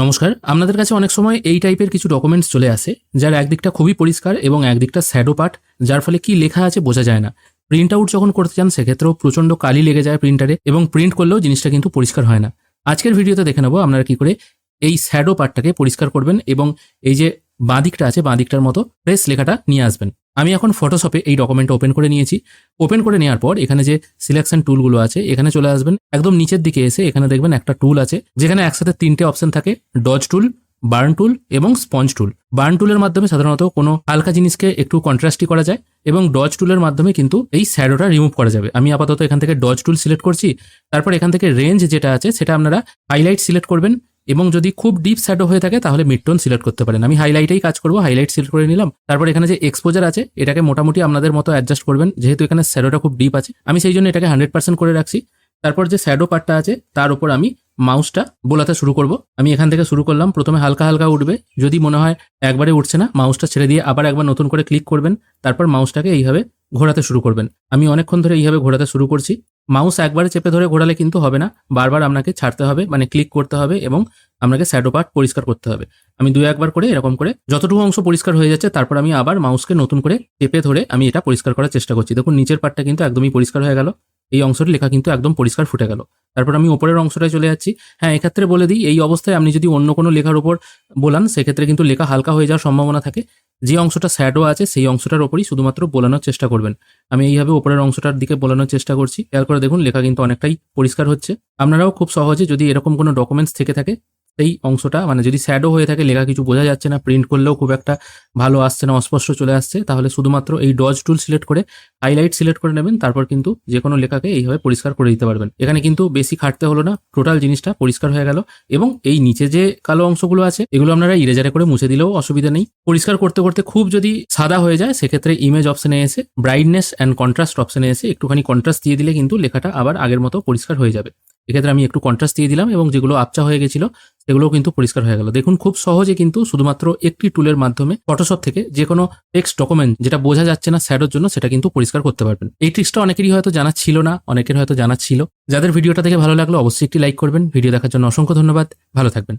নমস্কার, আপনাদের কাছে অনেক সময় এই টাইপের কিছু ডকুমেন্টস চলে আসে, যার একদিকটা খুবই পরিষ্কার এবং একদিকটা স্যাডো পার্ট, যার ফলে কি লেখা আছে বোঝা যায় না। প্রিন্ট আউট যখন করতে চান, সেক্ষেত্রেও প্রচণ্ড কালি লেগে যায় প্রিন্টারে এবং প্রিন্ট করলেও জিনিসটা কিন্তু পরিষ্কার হয় না। আজকের ভিডিওতে দেখে নেব আপনারা কি করে এই স্যাডো পার্টটাকে পরিষ্কার করবেন এবং এই যে বাঁদিকটা আছে, বাঁদিকটার মতো প্রেস লেখাটা নিয়ে আসবেন। আমি এখন ফটোশপে এই ডকুমেন্টটা ওপেন করে নিয়েছি। ওপেন করে নেওয়ার পর এখানে যে সিলেকশন টুলগুলো আছে, এখানে চলে আসবেন। একদম নিচের দিকে এসে এখানে দেখবেন একটা টুল আছে, যেখানে একসাথে তিনটে অপশন থাকে ডজ টুল বার্ন টুল এবং স্পঞ্জ টুল বার্ন টুলের মাধ্যমে সাধারণত কোনো হালকা জিনিসকে একটু কন্ট্রাস্টি করা যায় এবং ডজ টুলের মাধ্যমে কিন্তু এই শ্যাডোটা রিমুভ করা যাবে। আমি আপাতত এখান থেকে ডজ টুল সিলেক্ট করছি। তারপর এখান থেকে রেঞ্জ যেটা আছে, সেটা আপনারা হাইলাইট সিলেক্ট করবেন। এবং যদি খুব ডিপ শ্যাডো হয়ে থাকে, তাহলে মিড টোন সিলেক্ট করতে পারেন। আমি হাইলাইটেই কাজ করব হাইলাইট সিলেক্ট করে নিলাম। তারপর এখানে যে এক্সপোজার আছে, এটাকে মোটামুটি আপনাদের মতো অ্যাডজাস্ট করবেন। যেহেতু এখানে শ্যাডোটা খুব ডিপ আছে, আমি সেই জন্য এটাকে হান্ড্রেড পার্সেন্ট করে রাখছি। তারপর যে শ্যাডো পার্টটা আছে, তার উপর আমি মাউসটা বোলাতে শুরু করব। আমি এখান থেকে শুরু করলাম, প্রথমে হালকা হালকা উঠবে। যদি মনে হয় একবারে উঠছে না মাউসটা ছেড়ে দিয়ে আবার একবার নতুন করে ক্লিক করবেন। তারপর মাউসটাকে এইভাবে ঘোরাতে শুরু করবেন। আমি অনেকক্ষণ ধরে এইভাবে ঘোরাতে শুরু করছি। মাউস একবারে চেপে ধরে ঘোরালে কিন্তু হবে না। বারবার আপনাকে ছাড়তে হবে মানে ক্লিক করতে হবে এবং আপনাকে শ্যাডো পার্ট পরিষ্কার করতে হবে। আমি দু একবার করে এরকম করে যতটুকু অংশ পরিষ্কার হয়ে যাচ্ছে, তারপর আমি আবার মাউসকে নতুন করে চেপে ধরে আমি এটা পরিষ্কার করার চেষ্টা করছি। দেখুন, নিচের পার্টটা কিন্তু একদমই পরিষ্কার হয়ে গেল। এই অংশটি লেখা কিন্তু একদম পরিষ্কার ফুটে গেল। তারপর আমি ওপরের অংশটায় চলে যাচ্ছি। হ্যাঁ এক্ষেত্রে বলে দিই, এই অবস্থায় আপনি যদি অন্য কোনো লেখার উপর বলান, সেক্ষেত্রে কিন্তু লেখা হালকা হয়ে যাওয়ার সম্ভাবনা থাকে। যে অংশটা স্যাডো আছে, সেই অংশটার ওপরই শুধুমাত্র বোলানোর চেষ্টা করবেন। আমি এইভাবে ওপরের অংশটার দিকে বোলানোর চেষ্টা করছি। খেয়াল করে দেখুন, লেখা কিন্তু অনেকটাই পরিষ্কার হচ্ছে। আপনারাও খুব সহজে যদি এরকম কোনো ডকুমেন্টস থেকে থাকে সেই অংশটা মানে যদি স্যাডো হয়ে থাকে, লেখা কিছু বোঝা যাচ্ছে না প্রিন্ট করলেও খুব একটা ভালো আসছে না, অস্পষ্ট চলে আসছে, তাহলে শুধুমাত্র এই ডজ টুল সিলেক্ট করে হাইলাইট সিলেক্ট করে নেবেন, তারপর কিন্তু যে কোনো লেখাকে এইভাবে পরিষ্কার করে দিতে পারবেন। এখানে কিন্তু বেশি খাটতে হলো না টোটাল জিনিসটা পরিষ্কার হয়ে গেল এবং এই নিচে যে কালো অংশগুলো আছে, এগুলো আপনারা ইরেজারে করে মুছে দিলেও অসুবিধা নেই। পরিষ্কার করতে করতে খুব যদি সাদা হয়ে যায়, সেক্ষেত্রে ইমেজ অপশনে এসে ব্রাইটনেস অ্যান্ড কন্ট্রাস্ট অপশনে এসে একটুখানি কন্ট্রাস্ট দিয়ে দিলে কিন্তু লেখাটা আবার আগের মতো পরিষ্কার হয়ে যাবে। এক্ষেত্রে আমি একটু কন্ট্রাস্ট দিয়ে দিলাম এবং যেগুলো আপচা হয়ে গেছিল, সেগুলোও কিন্তু পরিষ্কার হয়ে গেল। দেখুন, খুব সহজে কিন্তু শুধুমাত্র একটি টুলের মাধ্যমে ফটোশপ থেকে যে কোনো টেক্সট ডকুমেন্ট যেটা বোঝা যাচ্ছে না স্যাডোর জন্য, সেটা কিন্তু পরিষ্কার করতে পারবেন। এই ট্রিক্সটা অনেকেরই হয়তো জানা ছিল না, অনেকের হয়তো জানা ছিল। যাদের ভিডিওটা দেখে ভালো লাগল, অবশ্যই একটি লাইক করবেন। ভিডিও দেখার জন্য অসংখ্য ধন্যবাদ। ভালো থাকবেন।